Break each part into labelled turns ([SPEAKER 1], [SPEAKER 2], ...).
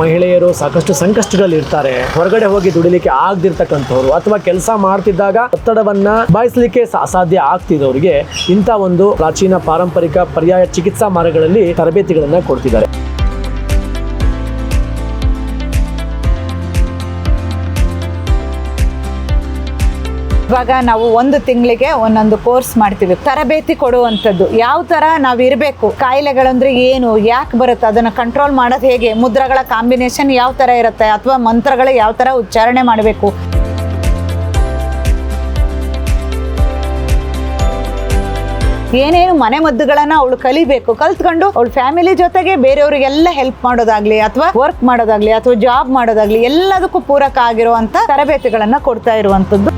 [SPEAKER 1] ಮಹಿಳೆಯರು ಸಾಕಷ್ಟು ಸಂಕಷ್ಟಗಳಲ್ಲಿ ಇರ್ತಾರೆ ಹೊರಗಡೆ ಹೋಗಿ ದುಡಿಲಿಕ್ಕೆ ಆಗದಿರ್ತಕ್ಕಂಥವ್ರು ಅಥವಾ ಕೆಲಸ ಮಾಡ್ತಿದ್ದಾಗ ಒತ್ತಡವನ್ನ ಬಾಯಿಸ್ಲಿಕ್ಕೆ ಅಸಾಧ್ಯ ಆಗ್ತಿದ್ದವರಿಗೆ ಇಂಥ ಒಂದು ಪ್ರಾಚೀನ ಪಾರಂಪರಿಕ ಪರ್ಯಾಯ ಚಿಕಿತ್ಸಾ ಮಾರ್ಗಗಳಲ್ಲಿ ತರಬೇತಿಗಳನ್ನ ಕೊಡ್ತಿದ್ದಾರೆ.
[SPEAKER 2] ಇವಾಗ ನಾವು ಒಂದು ತಿಂಗಳಿಗೆ ಒಂದೊಂದು ಕೋರ್ಸ್ ಮಾಡ್ತೀವಿ. ತರಬೇತಿ ಕೊಡುವಂಥದ್ದು. ಯಾವ ಥರ ನಾವು ಇರಬೇಕು, ಕಾಯಿಲೆಗಳಂದ್ರೆ ಏನು, ಯಾಕೆ ಬರುತ್ತೆ, ಅದನ್ನು ಕಂಟ್ರೋಲ್ ಮಾಡೋದು ಹೇಗೆ, ಮುದ್ರಗಳ ಕಾಂಬಿನೇಷನ್ ಯಾವ ಥರ ಇರುತ್ತೆ, ಅಥವಾ ಮಂತ್ರಗಳು ಯಾವ ಥರ ಉಚ್ಚಾರಣೆ ಮಾಡಬೇಕು. ಏನೇನು ಮನೆ ಮದ್ದುಗಳನ್ನ ಅವಳು ಕಲಿಬೇಕು, ಕಲ್ತ್ಕೊಂಡು ಅವಳು ಫ್ಯಾಮಿಲಿ ಜೊತೆಗೆ ಬೇರೆಯವರಿಗೆಲ್ಲ ಹೆಲ್ಪ್ ಮಾಡೋದಾಗ್ಲಿ, ಅಥವಾ ವರ್ಕ್ ಮಾಡೋದಾಗ್ಲಿ, ಅಥವಾ ಜಾಬ್ ಮಾಡೋದಾಗ್ಲಿ, ಎಲ್ಲದಕ್ಕೂ ಪೂರಕ ಆಗಿರುವಂತ ತರಬೇತಿಗಳನ್ನ ಕೊಡ್ತಾ ಇರುವಂತದ್ದು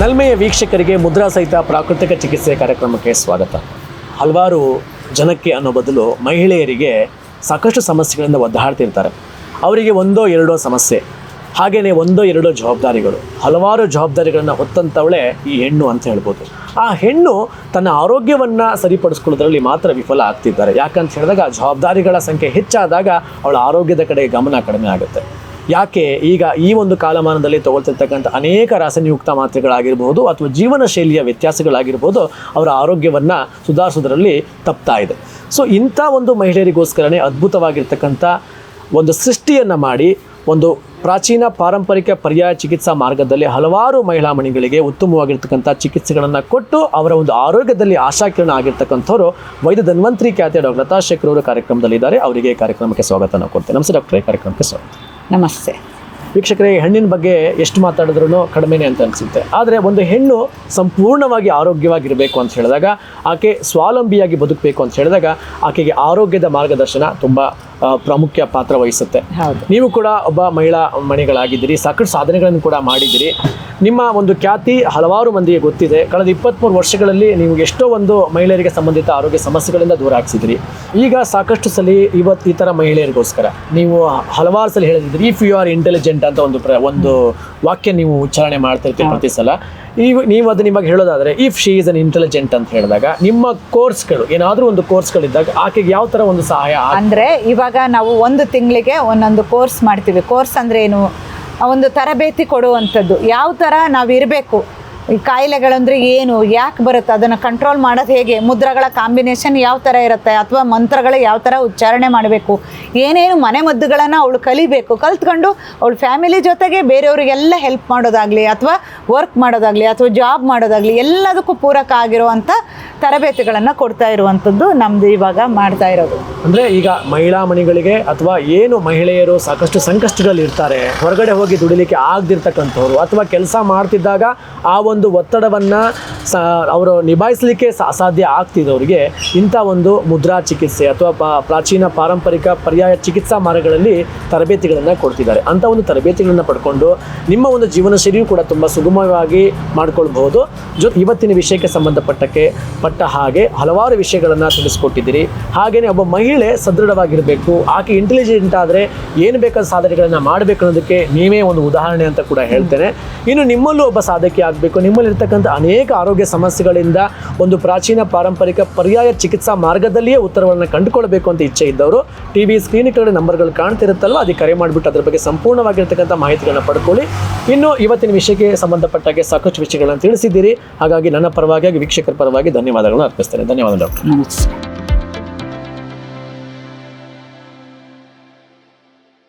[SPEAKER 1] ನಲ್ಮೆಯ ವೀಕ್ಷಕರಿಗೆ ಮುದ್ರಾ ಸಹಿತ ಪ್ರಾಕೃತಿಕ ಚಿಕಿತ್ಸೆ ಕಾರ್ಯಕ್ರಮಕ್ಕೆ ಸ್ವಾಗತ. ಹಲವಾರು ಜನಕ್ಕೆ ಅನ್ನೋ ಬದಲು ಮಹಿಳೆಯರಿಗೆ ಸಾಕಷ್ಟು ಸಮಸ್ಯೆಗಳಿಂದ ಒದ್ದಾಡ್ತಿರ್ತಾರೆ. ಅವರಿಗೆ ಒಂದೋ ಎರಡೋ ಸಮಸ್ಯೆ ಹಾಗೆಯೇ ಒಂದೋ ಎರಡೋ ಜವಾಬ್ದಾರಿಗಳು. ಹಲವಾರು ಜವಾಬ್ದಾರಿಗಳನ್ನು ಹೊತ್ತಂಥವಳೆ ಈ ಹೆಣ್ಣು ಅಂತ ಹೇಳ್ಬೋದು. ಆ ಹೆಣ್ಣು ತನ್ನ ಆರೋಗ್ಯವನ್ನು ಸರಿಪಡಿಸ್ಕೊಳ್ಳೋದ್ರಲ್ಲಿ ಮಾತ್ರ ವಿಫಲ ಆಗ್ತಿದ್ದಾರೆ. ಯಾಕಂತ ಹೇಳಿದಾಗ ಜವಾಬ್ದಾರಿಗಳ ಸಂಖ್ಯೆ ಹೆಚ್ಚಾದಾಗ ಅವಳ ಆರೋಗ್ಯದ ಕಡೆ ಗಮನ ಕಡಿಮೆ ಆಗುತ್ತೆ. ಯಾಕೆ ಈಗ ಈ ಒಂದು ಕಾಲಮಾನದಲ್ಲಿ ತಗೊಳ್ತಿರ್ತಕ್ಕಂಥ ಅನೇಕ ರಾಸಾಯನಿಯುಕ್ತ ಮಾತ್ರೆಗಳಾಗಿರ್ಬೋದು ಅಥವಾ ಜೀವನ ಶೈಲಿಯ ವ್ಯತ್ಯಾಸಗಳಾಗಿರ್ಬೋದು ಅವರ ಆರೋಗ್ಯವನ್ನು ಸುಧಾರಿಸೋದ್ರಲ್ಲಿ ತಪ್ತಾ ಇದೆ. ಸೊ ಇಂಥ ಒಂದು ಮಹಿಳೆಯರಿಗೋಸ್ಕರನೇ ಅದ್ಭುತವಾಗಿರ್ತಕ್ಕಂಥ ಒಂದು ಸೃಷ್ಟಿಯನ್ನು ಮಾಡಿ ಒಂದು ಪ್ರಾಚೀನ ಪಾರಂಪರಿಕ ಪರ್ಯಾಯ ಚಿಕಿತ್ಸಾ ಮಾರ್ಗದಲ್ಲಿ ಹಲವಾರು ಮಹಿಳಾ ಮಣಿಗಳಿಗೆ ಉತ್ತಮವಾಗಿರ್ತಕ್ಕಂಥ ಚಿಕಿತ್ಸೆಗಳನ್ನು ಕೊಟ್ಟು ಅವರ ಒಂದು ಆರೋಗ್ಯದಲ್ಲಿ ಆಶಾಕಿರಣ ಆಗಿರ್ತಕ್ಕಂಥವ್ರು ವೈದ್ಯ ಧನ್ವಂತ್ರಿ ಖ್ಯಾತಿಯ ಡಾಕ್ಟರ್ ಲತಾ ಶೇಖರ್ ಅವರು ಕಾರ್ಯಕ್ರಮದಲ್ಲಿದ್ದಾರೆ. ಅವರಿಗೆ ಕಾರ್ಯಕ್ರಮಕ್ಕೆ ಸ್ವಾಗತ. ನಾವು ಕೊಡ್ತೇವೆ. ನಮಸ್ತೆ ಡಾಕ್ಟರ್. ಈ ಕಾರ್ಯಕ್ರಮಕ್ಕೆ ಸ್ವಾಗತ.
[SPEAKER 2] ನಮಸ್ತೆ.
[SPEAKER 1] ವೀಕ್ಷಕರೇ ಹೆಣ್ಣಿನ ಬಗ್ಗೆ ಎಷ್ಟು ಮಾತಾಡಿದ್ರೂ ಕಡಿಮೆನೆ ಅಂತ ಅನಿಸುತ್ತೆ. ಆದರೆ ಒಂದು ಹೆಣ್ಣು ಸಂಪೂರ್ಣವಾಗಿ ಆರೋಗ್ಯವಾಗಿರಬೇಕು ಅಂತ ಹೇಳಿದಾಗ, ಆಕೆ ಸ್ವಾವಲಂಬಿಯಾಗಿ ಬದುಕಬೇಕು ಅಂತ ಹೇಳಿದಾಗ, ಆಕೆಗೆ ಆರೋಗ್ಯದ ಮಾರ್ಗದರ್ಶನ ತುಂಬ ಪ್ರಾಮುಖ್ಯ ಪಾತ್ರ ವಹಿಸುತ್ತೆ. ನೀವು ಕೂಡ ಒಬ್ಬ ಮಹಿಳಾ ಮಣಿಗಳಾಗಿದ್ದೀರಿ. ಸಾಕಷ್ಟು ಸಾಧನೆಗಳನ್ನು ಕೂಡ ಮಾಡಿದ್ದೀರಿ. ನಿಮ್ಮ ಒಂದು ಖ್ಯಾತಿ ಹಲವಾರು ಮಂದಿಗೆ ಗೊತ್ತಿದೆ. ಕಳೆದ ಇಪ್ಪತ್ತ್ಮೂರು ವರ್ಷಗಳಲ್ಲಿ ನೀವು ಎಷ್ಟೋ ಒಂದು ಮಹಿಳೆಯರಿಗೆ ಸಂಬಂಧಿತ ಆರೋಗ್ಯ ಸಮಸ್ಯೆಗಳಿಂದ ದೂರ ಹಾಕ್ಸಿದ್ರಿ ಈಗ ಸಾಕಷ್ಟು ಸಲ ಇವತ್ತು ಈ ಥರ ಮಹಿಳೆಯರಿಗೋಸ್ಕರ ನೀವು ಹಲವಾರು ಸಲ ಹೇಳಿದ್ರಿ ಇಫ್ ಯು ಆರ್ ಇಂಟೆಲಿಜೆಂಟ್ ಅಂತ ಒಂದು ಪ್ರ ಒಂದು ವಾಕ್ಯ ನೀವು ಉಚ್ಚಾರಣೆ ಮಾಡ್ತಿರ್ತೀವಿ ಪ್ರತಿ ಸಲ. ನೀವು ನೀವು ಅದು ನಿಮಗೆ ಹೇಳೋದಾದ್ರೆ if she is an intelligent ಅಂತ ಹೇಳಿದಾಗ ನಿಮ್ಮ ಕೋರ್ಸ್ಗಳು ಏನಾದರೂ ಒಂದು ಕೋರ್ಸ್ಗಳಿದ್ದಾಗ ಆಕೆಗೆ ಯಾವ ಥರ ಒಂದು ಸಹಾಯ
[SPEAKER 2] ಅಂದರೆ ಇವಾಗ ನಾವು ಒಂದು ತಿಂಗಳಿಗೆ ಒಂದೊಂದು ಕೋರ್ಸ್ ಮಾಡ್ತೀವಿ. ಕೋರ್ಸ್ ಅಂದ್ರೆ ಏನು? ಒಂದು ತರಬೇತಿ ಕೊಡುವಂಥದ್ದು. ಯಾವ ಥರ ನಾವು ಇರಬೇಕು ಈ ಕಾಯಿಲೆಗಳಂದ್ರೆ ಏನು? ಯಾಕೆ ಬರುತ್ತೆ? ಅದನ್ನು ಕಂಟ್ರೋಲ್ ಮಾಡೋದು ಹೇಗೆ? ಮುದ್ರಗಳ ಕಾಂಬಿನೇಷನ್ ಯಾವ ಥರ ಇರುತ್ತೆ? ಅಥವಾ ಮಂತ್ರಗಳ ಯಾವ ಥರ ಉಚ್ಚಾರಣೆ ಮಾಡಬೇಕು? ಏನೇನು ಮನೆ ಮದ್ದುಗಳನ್ನು ಅವಳು ಕಲಿಬೇಕು? ಕಲ್ತ್ಕೊಂಡು ಅವಳು ಫ್ಯಾಮಿಲಿ ಜೊತೆಗೆ ಬೇರೆಯವರಿಗೆಲ್ಲ ಹೆಲ್ಪ್ ಮಾಡೋದಾಗಲಿ, ಅಥವಾ ವರ್ಕ್ ಮಾಡೋದಾಗಲಿ, ಅಥವಾ ಜಾಬ್ ಮಾಡೋದಾಗಲಿ, ಎಲ್ಲದಕ್ಕೂ ಪೂರಕ ಆಗಿರುವಂಥ ತರಬೇತಿಗಳನ್ನು ಕೊಡ್ತಾ ಇರುವಂಥದ್ದು ನಮ್ಮದು ಇವಾಗ ಮಾಡ್ತಾ ಇರೋದು.
[SPEAKER 1] ಅಂದರೆ ಈಗ ಮಹಿಳಾ ಮಣಿಗಳಿಗೆ ಅಥವಾ ಏನು ಮಹಿಳೆಯರು ಸಾಕಷ್ಟು ಸಂಕಷ್ಟಗಳಿರ್ತಾರೆ ಹೊರಗಡೆ ಹೋಗಿ ದುಡಿಲಿಕ್ಕೆ ಆಗದಿರ್ತಕ್ಕಂಥವ್ರು, ಅಥವಾ ಕೆಲಸ ಮಾಡ್ತಿದ್ದಾಗ ಆ ಒಂದು ಒತ್ತಡವನ್ನ ಸ, ಅವರು ನಿಭಾಯಿಸಲಿಕ್ಕೆ ಅಸಾಧ್ಯ ಆಗ್ತಿದ್ದವರಿಗೆ ಇಂಥ ಒಂದು ಮುದ್ರಾ ಚಿಕಿತ್ಸೆ ಅಥವಾ ಪ್ರಾಚೀನ ಪಾರಂಪರಿಕ ಪರ್ಯಾಯ ಚಿಕಿತ್ಸಾ ಮಾರ್ಗಗಳಲ್ಲಿ ತರಬೇತಿಗಳನ್ನು ಕೊಡ್ತಿದ್ದಾರೆ. ಅಂಥ ಒಂದು ತರಬೇತಿಗಳನ್ನು ಪಡ್ಕೊಂಡು ನಿಮ್ಮ ಒಂದು ಜೀವನ ಶೈಲಿಯೂ ಕೂಡ ತುಂಬ ಸುಗಮವಾಗಿ ಮಾಡ್ಕೊಳ್ಬಹುದು. ಜೊ, ಇವತ್ತಿನ ವಿಷಯಕ್ಕೆ ಸಂಬಂಧಪಟ್ಟಕ್ಕೆ ಪಟ್ಟ ಹಾಗೆ ಹಲವಾರು ವಿಷಯಗಳನ್ನು ತಿಳಿಸ್ಕೊಟ್ಟಿದ್ದೀರಿ. ಹಾಗೆಯೇ ಒಬ್ಬ ಮಹಿಳೆ ಸದೃಢವಾಗಿರಬೇಕು, ಆಕೆ ಇಂಟೆಲಿಜೆಂಟ್ ಆದರೆ ಏನು ಬೇಕಾದ ಸಾಧನೆಗಳನ್ನು ಮಾಡಬೇಕು ಅನ್ನೋದಕ್ಕೆ ನೀವೇ ಒಂದು ಉದಾಹರಣೆ ಅಂತ ಕೂಡ ಹೇಳ್ತೇನೆ. ಇನ್ನು ನಿಮ್ಮಲ್ಲೂ ಒಬ್ಬ ಸಾಧಕಿ ಆಗಬೇಕು ನಿಮ್ಮಲ್ಲಿರ್ತಕ್ಕಂಥ ಅನೇಕ ಆರೋಗ್ಯ ಸಮಸ್ಯೆಗಳಿಂದ ಒಂದು ಪ್ರಾಚೀನ ಪಾರಂಪರಿಕ ಪರ್ಯಾಯ ಚಿಕಿತ್ಸಾ ಮಾರ್ಗದಲ್ಲಿಯೇ ಉತ್ತರವನ್ನು ಕಂಡುಕೊಳ್ಬೇಕು ಅಂತ ಇಚ್ಛೆ ಇದ್ದವರು ಟಿ ವಿ ಸ್ಕ್ರೀನ್ ಕಡೆ ನಂಬರ್ಗಳು ಕಾಣ್ತಿರುತ್ತಲ್ಲ ಅದಕ್ಕೆ ಕರೆ ಮಾಡಿಬಿಟ್ಟು ಅದರ ಬಗ್ಗೆ ಸಂಪೂರ್ಣವಾಗಿರ್ತಕ್ಕಂಥ ಮಾಹಿತಿಗಳನ್ನು ಪಡ್ಕೊಳ್ಳಿ. ಇನ್ನು ಇವತ್ತಿನ ವಿಷಯಕ್ಕೆ ಸಂಬಂಧಪಟ್ಟಾಗೆ ಸಾಕಷ್ಟು ವಿಷಯಗಳನ್ನು ತಿಳಿಸಿದ್ದೀರಿ. ಹಾಗಾಗಿ ನನ್ನ ಪರವಾಗಿ ವೀಕ್ಷಕರ ಪರವಾಗಿ ಧನ್ಯವಾದಗಳನ್ನು ಅರ್ಪಿಸ್ತೇನೆ. ಧನ್ಯವಾದ ಡಾಕ್ಟರ್.